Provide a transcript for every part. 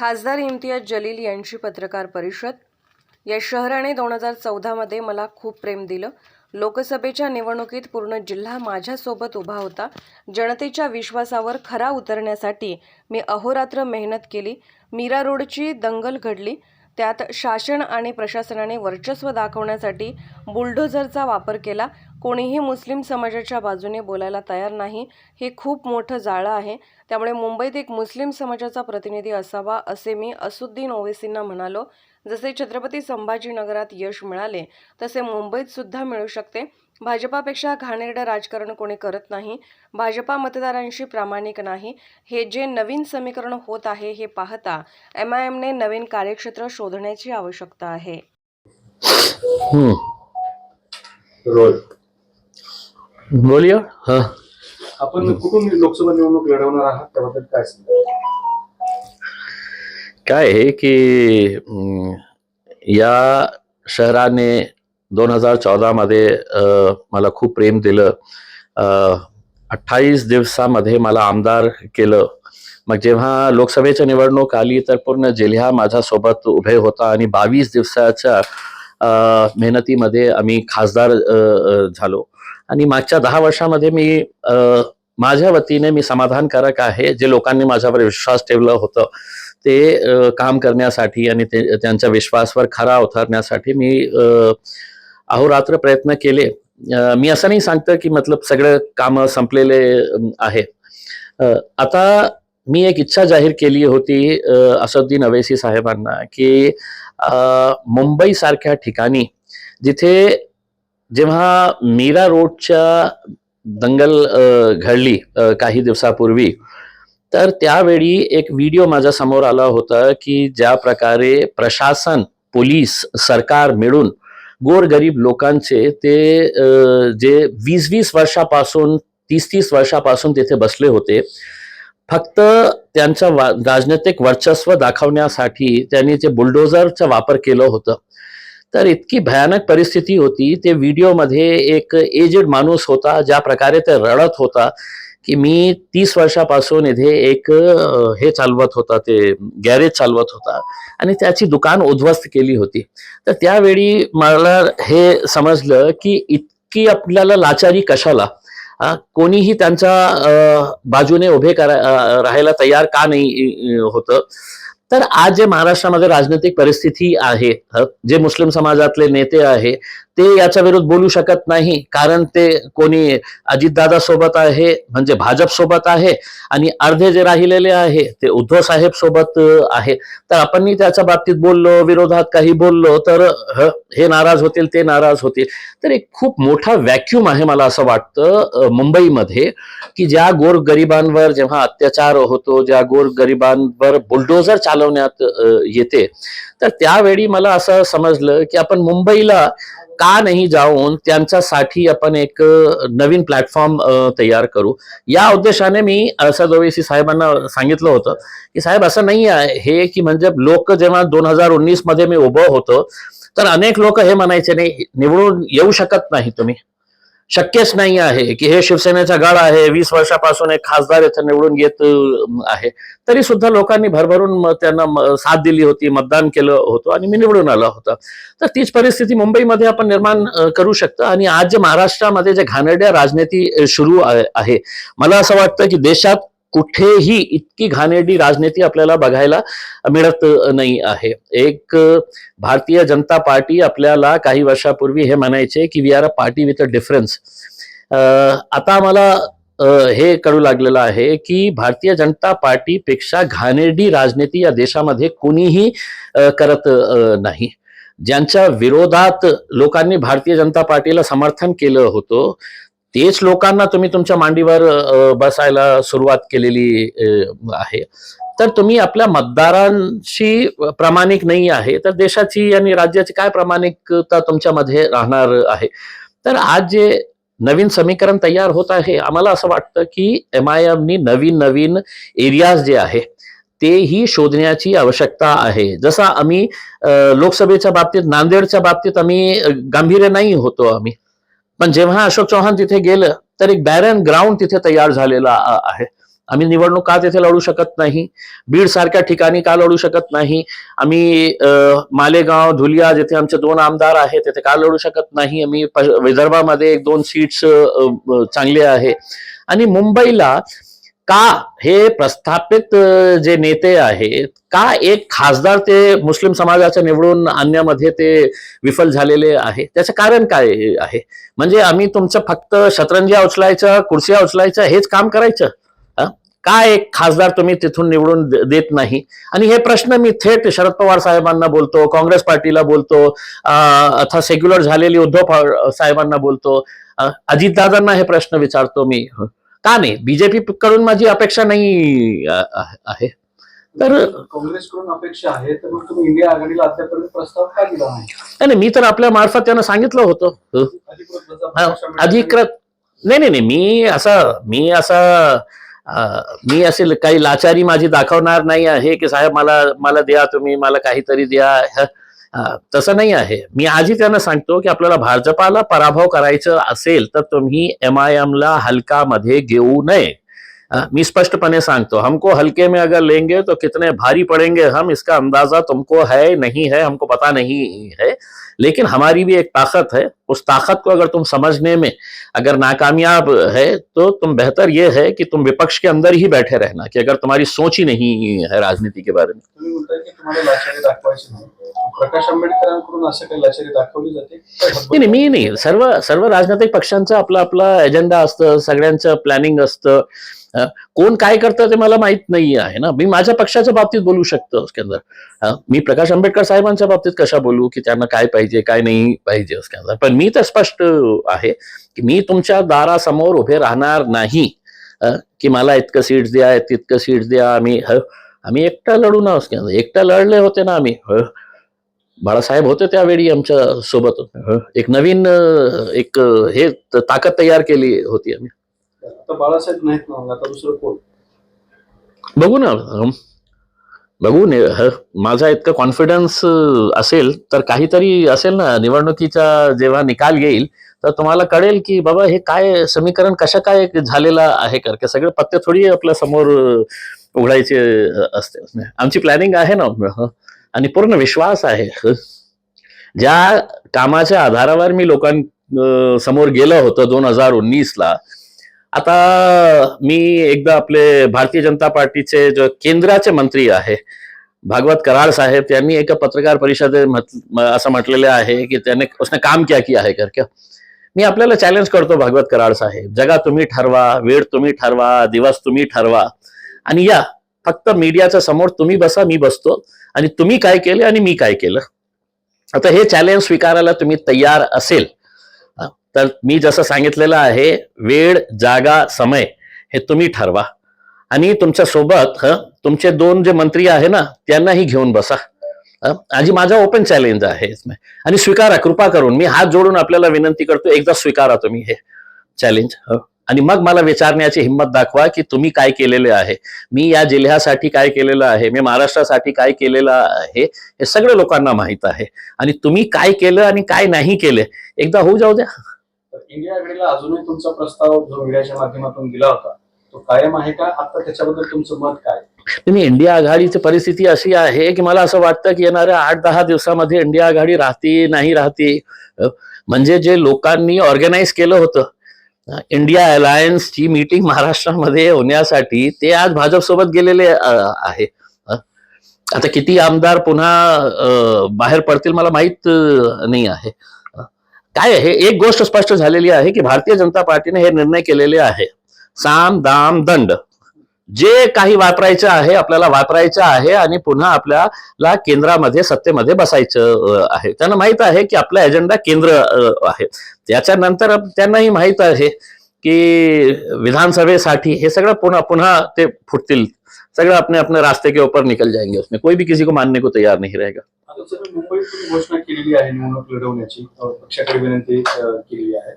खासदार इम्तियाज जलील यांची पत्रकार परिषद. या शहराने दोन हजार चौदामध्ये मला खूप प्रेम दिलं. लोकसभेच्या निवडणुकीत पूर्ण जिल्हा माझ्यासोबत उभा होता. जनतेच्या विश्वासावर खरा उतरण्यासाठी मी अहोरात्र मेहनत केली. मीरा रोडची दंगल घडली. त्यात शासन आणि प्रशासनाने वर्चस्व दाखवण्यासाठी बुलडोझरचा वापर केला. कोणीही मुस्लिम समाजाच्या बाजूने बोलायला तयार नाही हे खूप मोठं जाळं आहे. त्यामुळे मुंबईत एक मुस्लिम समाजाचा प्रतिनिधी असावा असे मी असुद्दीन ओवेसींना म्हणालो. जसे छत्रपती संभाजीनगरात यश मिळाले तसे मुंबईत सुद्धा मिळू शकते. भाजपापेक्षा घाणेरडं राजकारण कोणी करत नाही भाजपा मतदारांशी प्रामाणिक नाही. हे जे नवीन समीकरण होत आहे हे पाहता एम आय एमने नवीन कार्यक्षेत्र शोधण्याची आवश्यकता आहे. बोलिए हाँ. आपण कुठून लोकसभा निवडणूक लढवणार आहात? त्याबद्दल काय सांगा काय आहे की या शहराने दोन हजार चौदामध्ये मला खूप प्रेम दिलं. अठ्ठावीस दिवसामध्ये मला आमदार केलं. मग जेव्हा लोकसभेची निवडणूक आली तर पूर्ण जिल्हा माझ्यासोबत उभे होता आणि बावीस दिवसाच्या मेहनतीमध्ये आम्ही खासदार झालो. आणि मागच्या दहा वर्षामध्ये मी माझ्या वतीने मी समाधानकारक आहे जे लोकांनी माझ्यावर विश्वास ठेवलं होतं ते काम करण्यासाठी आणि ते त्यांच्या विश्वासवर खरा उतरण्यासाठी मी अहोरात्र प्रयत्न केले. मी असं नाही सांगतं की मतलब सगळं कामं संपलेले आहे. आता मी एक इच्छा जाहीर केली होती अ, असदुद्दीन अवेसी साहेबांना की मुंबई सारख्या ठिकाणी जिथे जेव्हा मीरा रोडच्या दंगल घडली काही दिवसापूर्वी तर त्यावेळी एक व्हिडिओ माझ्यासमोर आला होता की ज्या प्रकारे प्रशासन पोलीस सरकार मिळून गोरगरीब लोकांचे ते जे वीस वीस वर्षापासून तीस तीस वर्षापासून तिथे बसले होते. फक्त त्यांच्या वा- राजनैतिक वर्चस्व दाखवण्यासाठी त्यांनी ते बुलडोझरचा वापर केलं होतं. तर इतकी भयानक परिस्थिती होती. ते व्हिडिओमध्ये एक एजेड माणूस होता ज्या प्रकारे ते रडत होता. की मी तीस वर्षापासून इथे एक हे चालवत होता ते गॅरेज चालवत होता. आणि त्याची दुकान उद्ध्वस्त केली होती. तर त्यावेळी मला हे समजलं की इतकी आपल्याला लाचारी कशाला? कोणीही त्यांच्या बाजूने उभे करा राहायला तयार का नाही होतं? तर आज जे महाराष्ट्रामध्ये राजनैतिक परिस्थिती आहे जे मुस्लिम समाजातले नेते आहे ते याच्या विरुद्ध बोलू शकत नाही कारण ते कोणी अजितदादा सोबत आहे म्हणजे भाजप सोबत आहे आणि अर्धे जे राहिलेले आहे ते उद्धव साहेब सोबत आहे. तर आपण त्याच्या बाबतीत बोललो विरोधात काही बोललो तर हे नाराज होतील ते नाराज होतील. तर एक खूप मोठा व्हॅक्युम आहे मला असं वाटतं मुंबईमध्ये की ज्या गोर गरिबांवर जेव्हा अत्याचार होतो ज्या गोर गरिबांवर बुलडोझर चालवण्यात येते. तर त्यावेळी मला असं समजलं की आपण मुंबईला का नाही जाऊन त्यांच्यासाठी आपण एक नवीन प्लॅटफॉर्म तयार करू. या उद्देशाने मी असद ओवेसी साहेबांना सांगितलं होतं की साहेब असं नाही आहे. हे की म्हणजे लोक जेव्हा दोन हजार उन्नीसमध्ये मी उभं होतो तर अनेक लोक हे म्हणायचे नाही निवडून येऊ शकत नाही तुम्ही. शक्यच नाही आहे की हे शिवसेनेचा गड आहे वीस वर्षापासून एक खासदार इथं निवडून येत आहे. तरी सुद्धा लोकांनी भरभरून त्यांना म- साथ दिली होती मतदान केलं होतं आणि मी निवडून आला होतं. तर तीच परिस्थिती मुंबईमध्ये आपण निर्माण करू शकतो आणि आज जे महाराष्ट्रामध्ये जे घाणेरड्या राजनीती सुरू आहे, मला असं वाटतं की देशात कुठेही इतकी घाणेरडी राजनीती आपल्याला बघायला मिळत नाही आहे. एक भारतीय जनता पार्टी आपल्याला काही वर्षापूर्वी हे म्हणायचे की we are a party with a difference आता आम्हाला हे कळू लागलेलं आहे की भारतीय जनता पार्टीपेक्षा घाणेरडी राजनीती या देशामध्ये कुणीही करत नाही. ज्यांच्या विरोधात लोकांनी भारतीय जनता पार्टीला समर्थन केलं होतं तेच लोकांना तुम्ही तुमच्या मांडीवर बसायला सुरुवात केलेली आहे. तर तुम्ही आपल्या मतदारांशी प्रामाणिक नाही आहे तर देशाची आणि राज्याची काय प्रामाणिकता तुमच्यामध्ये राहणार आहे? तर आज जे नवीन समीकरण तयार होत आहे आम्हाला असं वाटतं की एम आय एमनी नवीन नवीन एरियाज जे आहे तेही शोधण्याची आवश्यकता आहे. जसा आम्ही लोकसभेच्या बाबतीत नांदेडच्या बाबतीत आम्ही गांभीर्य नाही होतो आम्ही. पण जेव्हा अशोक चव्हाण तिथे गेलं तर एक बॅरन ग्राउंड तिथे तयार झालेला आहे. आम्ही निवडणूक का तिथे लढू शकत नाही? बीड सारख्या ठिकाणी का लढू शकत नाही? आम्ही मालेगाव धुलिया जिथे आमचे दोन आमदार आहेत तिथे का लढू शकत नाही? आम्ही विदर्भामध्ये एक दोन सीट्स चांगले आहे. आणि मुंबईला का हे प्रस्थापित जे नेते आहेत का एक खासदार ते मुस्लिम समाजाच्या निवडून आणण्यामध्ये ते विफल झालेले आहे? त्याचं कारण काय आहे? म्हणजे आम्ही तुमचं फक्त शतरंजिया उचलायचं कुर्सिया उचलायचं हेच काम करायचं? का एक खासदार तुम्ही तिथून निवडून देत नाही? आणि हे प्रश्न मी थेट शरद पवार साहेबांना बोलतो काँग्रेस पार्टीला बोलतो अथवा सेक्युलर झालेली उद्धव साहेबांना बोलतो. अजितदादांना हे प्रश्न विचारतो मी. का नाही? बीजेपी कडून माझी अपेक्षा नाही आहे. तर काँग्रेसकडून अपेक्षा आहे तर मग तुम्ही इंडिया आघाडीला अद्यापर्यंत प्रस्ताव का दिला नाही? मी तर आपल्या मार्फत त्यांना सांगितलं होतं. अधिकृत नाही. नाही नाही मी असं मी असं मी असे काही लाचारी माझी दाखवणार नाही आहे की साहेब मला मला द्या तुम्ही मला काहीतरी द्या. तसं नाही आहे. मी आजही त्यांना सांगतो की आपल्याला भाजपाला पराभव असेल तर तुम्ही एम आय एमला हलकामध्ये घेऊ नये. अं, मी स्पष्टपणे सांगतो हमको हल्के में अगर लेंगे तो कितने भारी पड़ेंगे हम इसका अंदाज़ा तुमको है नहीं है हमको पता नहीं है लेकिन हमारी भी एक ताकत है। उस ताकत को अगर तुम समझने में अगर नाकामयाब है तो तुम बेहतर ये है कि तुम विपक्ष के अंदर ही बैठे रहना कि अगर तुम्हारी सोच ही नहीं है राजनीति के बारे में। प्रकाश आंबेडकरांकडून असं काही लाचारी दाखवली जाते? नाही नाही, मी नाही. सर्व सर्व राजनैतिक पक्षांचा आपला आपला एजेंडा असतं सगळ्यांचं प्लॅनिंग असतं. कोण काय करतं ते मला माहीत नाही आहे ना. मी माझ्या पक्षाच्या बाबतीत बोलू शकतो उसके मी प्रकाश आंबेडकर साहेबांच्या बाबतीत कशा बोलू की त्यांना काय पाहिजे काय नाही पाहिजे उसके पण मी तर स्पष्ट आहे की मी तुमच्या दारासमोर उभे राहणार नाही. की मला इतकं सीट्स द्या तितकं सीट्स द्या आम्ही आम्ही एकटा लढू ना उसके एकटा लढले होते ना आम्ही बाळासाहेब होते त्यावेळी आमच्यासोबत ह. एक नवीन एक हे ताकद तयार केली होती आम्ही बाळासाहेब नाहीत ना मग आता दुसरं कोण बघू ना. बघू ने. माझा इतकं कॉन्फिडन्स असेल तर काहीतरी असेल ना निवडणुकीचा जेव्हा निकाल येईल तर तुम्हाला कळेल की बाबा हे काय समीकरण कशा काय झालेलं आहे कर का सगळे पत्ते थोडी आपल्यासमोर उघडायचे असते आमची प्लॅनिंग आहे ना. आणि पूर्ण विश्वास आहे. ज्या कामाच्या आधारावर मी लोकां समोर गेलो होतो दोन हजार उन्नीसला आता मी एकदा आपले भारतीय जनता पार्टीचे जो केंद्राचे मंत्री आहे भागवत कराड साहेब त्यांनी एका पत्रकार परिषदेत असं म्हटलेले आहे की त्याने उसने काम क्या किया है करके. मी आपल्याला चॅलेंज करतो भागवत कराड साहेब जगा तुम्ही ठरवा वेळ तुम्ही ठरवा दिवस तुम्ही ठरवा. आणि या फक्त मीडियाच्या समोर तुम्ही बसा मी बसतो. आणि तुम्ही काय केले आणि मी काय केलं? आता हे चॅलेंज स्वीकारायला तुम्ही तयार असेल. तर मी जसं सांगितलेलं आहे वेळ जागा समय हे तुम्ही ठरवा. आणि तुमच्यासोबत तुमचे दोन जे मंत्री आहे ना त्यांनाही घेऊन बसा. आणि माझा ओपन चॅलेंज आहे. आणि स्वीकारा कृपा करून. मी हात जोडून आपल्याला विनंती करतो एकदा स्वीकारा तुम्ही हे चॅलेंज आणि मग मला विचारण्याची हिंमत दाखवा की तुम्ही काय केलेले आहे. मी या जिल्ह्यासाठी काय केलेलं आहे मी महाराष्ट्रासाठी काय केलेलं आहे हे सगळं लोकांना माहीत आहे. आणि तुम्ही काय केलं आणि काय नाही केले एकदा होऊ जाऊ द्या. इंडिया अजूनही तुमचा प्रस्ताव जो मीडियाच्या माध्यमातून दिला होता तो कायम आहे का? आता त्याच्याबद्दल तुमचं मत काय? तुम्ही इंडिया आघाडीची परिस्थिती अशी आहे की मला असं वाटतं की येणाऱ्या आठ दहा दिवसामध्ये इंडिया आघाडी राहते नाही राहते. म्हणजे जे लोकांनी ऑर्गनाईज केलं होतं इंडिया अलायन्सची मीटिंग महाराष्ट्रामध्ये होण्यासाठी ते आज भाजप सोबत गेलेले आहे. आता किती आमदार पुन्हा बाहेर पडतील मला माहीत नाही आहे. काय आहे? एक गोष्ट स्पष्ट झालेली आहे की भारतीय जनता पार्टीने हे निर्णय केलेले आहे. साम दाम दंड. जे काही वापरायचं आहे आपल्याला वापरायचं आहे आणि पुन्हा आपल्याला केंद्रामध्ये सत्तेमध्ये बसायचं आहे. त्यांना माहीत आहे की आपला एजेंडा केंद्र आहे. त्याच्यानंतर त्यांनाही माहीत आहे की विधानसभेसाठी हे सगळं पुन्हा पुन्हा ते फुटतील. सगळं अपने अपने रास्ते के ऊपर निकल जाएंगे उसमें. कोई भी किसी को मानने को तैयार नहीं रहेगा. मुंबईत घोषणा केलेली आहे निवडणूक लढवण्याची पक्षाकडे विनंती केलेली आहे.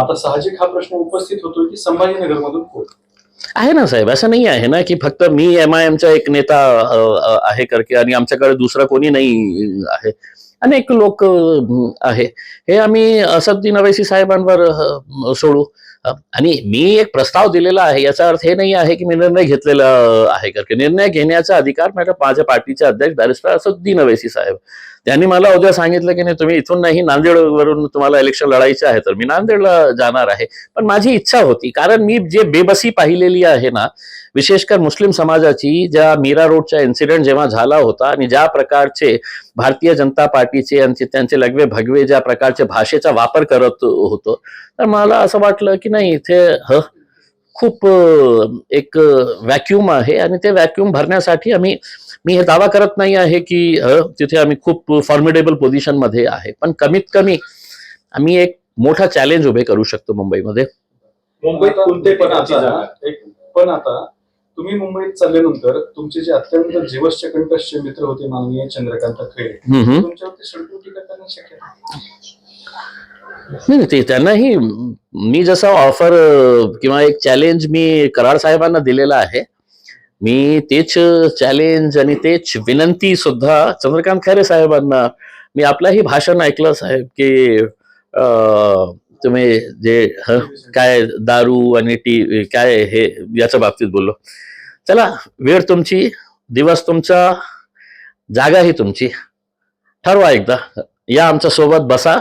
आता साहजिक हा प्रश्न उपस्थित होतोय की संभाजीनगर मधून कोण? आहे ना साहेब असं नाही आहे ना की फक्त मी एम आय एमचा एक नेता आहे करके आणि आमच्याकडे दुसरा कोणी नाही आहे. अनेक लोक आहे. हे आम्ही असद्दीन अवैसी साहेबांवर सोडू. आणि मी एक प्रस्ताव दिलेला आहे याचा अर्थ हे नाही आहे की मी निर्णय घेतलेला आहे करके. निर्णय घेण्याचा अधिकार माझ्या माझ्या पार्टीचे अध्यक्ष बॅरिस्टर असद्दीन अवैसी साहेब त्यांनी मला उद्या सांगितलं की नाही तुम्ही इथून नाही नांदेडवरून तुम्हाला इलेक्शन लढायचं आहे तर मी नांदेडला जाणार आहे. पण माझी इच्छा होती कारण मी जे बेबसी पाहिलेली आहे ना विशेषकर मुस्लिम समाजाची ज्या मीरा रोडचा इन्सिडेंट जेव्हा झाला होता आणि ज्या प्रकारचे भारतीय जनता पार्टीचे आणि त्यांचे लगवे भगवे ज्या प्रकारचे भाषेचा वापर करत होतो तर मला असं वाटलं की नाही इथे ह खूप एक व्हॅक्युम आहे आणि ते व्हॅक्युम भरण्यासाठी आम्ही मी हे दावा करत नाही आहे की तिथे आम्ही खूप फॉर्मिडेबल पोझिशनमध्ये आहे. पण कमीत कमी आम्ही एक मोठा चॅलेंज उभे करू शकतो मुंबईमध्ये. मुंबईत कोणते पण आता एक पण आता तुम्ही मुंबईत चालल्यानंतर तुमचे जे अत्यंत जीवसचे कंटकचे मित्र होते माननीय चंद्रकांत हम्म. तुमच्यावरती शक्यता नाही ते त्यांनाही मी जसं ऑफर किंवा एक चॅलेंज मी कराड साहेबांना दिलेला आहे मी तेच चॅलेंज आणि तेच विनंती सुद्धा चंद्रकांत खैरे साहेबांना मी आपलंही भाषण ऐकलं साहेब की तुम्ही जे काय दारू आणि टी काय हे याच्या बाबतीत बोललो. चला वेळ तुमची दिवस तुमचा जागा ही तुमची. ठरवा एकदा. या आमच्यासोबत बसा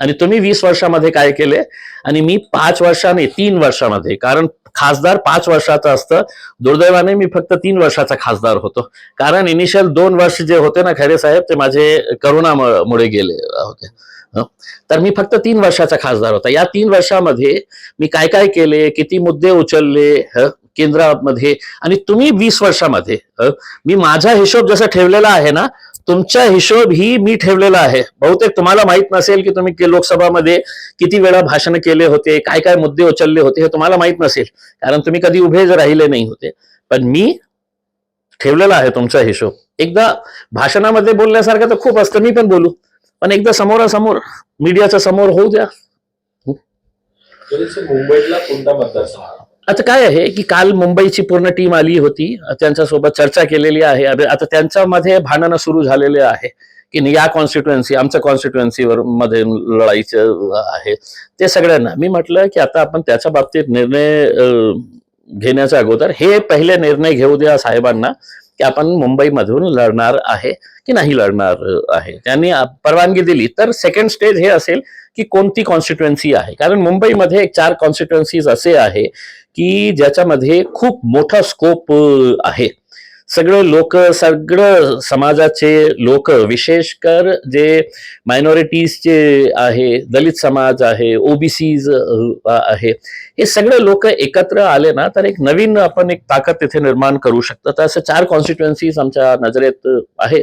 आणि तुम्ही वीस वर्षामध्ये काय केले? आणि मी पाच वर्षाने तीन वर्षामध्ये कारण खासदार पाच वर्षाचं असतं. दुर्दैवाने मी फक्त तीन वर्षाचा खासदार होतो. कारण इनिशियल दोन वर्ष जे होते ना खरे साहेब ते माझे करोनामुळे गेले होते तर मी फक्त तीन वर्षाचा खासदार होता. या तीन वर्षामध्ये मी काय काय केले? किती मुद्दे उचलले? केंद्रामध्ये. आणि तुम्ही वीस वर्षामध्ये मी माझा हिशोब जसा ठेवलेला आहे ना तुमचा हिशोब ही मी ठेवलेला आहे. बहुतेक तुम्हाला माहीत नसेल की तुम्ही लोकसभामध्ये किती वेळा भाषण केले होते काय काय मुद्दे उचलले होते हे तुम्हाला माहीत नसेल. कारण तुम्ही कधी उभे राहिले नाही होते. पण मी ठेवलेला आहे तुमचा हिशोब. एकदा भाषणामध्ये बोलण्यासारखं तर खूप असतं मी पण बोलू. पण एकदा समोरासमोर मीडियाच्या समोर होऊ द्या. मुंबईतला कोणता मतदारसंघ? आता काय आहे की काल मुंबईची पूर्ण टीम आली होती. त्यांच्यासोबत चर्चा केलेली आहे. आता त्यांच्यामध्ये भांडणं सुरू झालेले आहे की नाही, या कॉन्स्टिट्युएन्सी आमच्या कॉन्स्टिट्युएन्सीवर मध्ये लढाईचं आहे. ते सगळ्यांना मी म्हटलं की आता आपण त्याच्या बाबतीत निर्णय घेण्याच्या अगोदर हे पहिले निर्णय घेऊ द्या साहेबांना की आपण मुंबईमधून लढणार आहे की नाही लढणार आहे. त्यांनी परवानगी दिली. तर सेकंड स्टेज हे असेल की कोणती कॉन्स्टिट्युएन्सी आहे? कारण मुंबईमध्ये एक चार कॉन्स्टिट्युएन्सीज असे आहे की ज्याच्यामध्ये खूप मोठा स्कोप आहे. सगळे लोक सगळं समाजाचे लोक विशेषकर जे मायनॉरिटीजचे आहे दलित समाज आहे ओबीसीज आहे हे सगळे लोक एकत्र आले ना तर एक नवीन आपण एक ताकद तिथे निर्माण करू शकतो. तर असं चार कॉन्स्टिट्युएन्सीज आमच्या नजरेत आहे.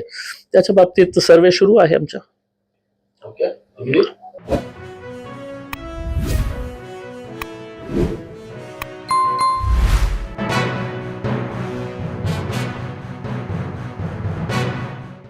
त्याच्या बाबतीत सर्वे सुरू आहे आमच्या. ओके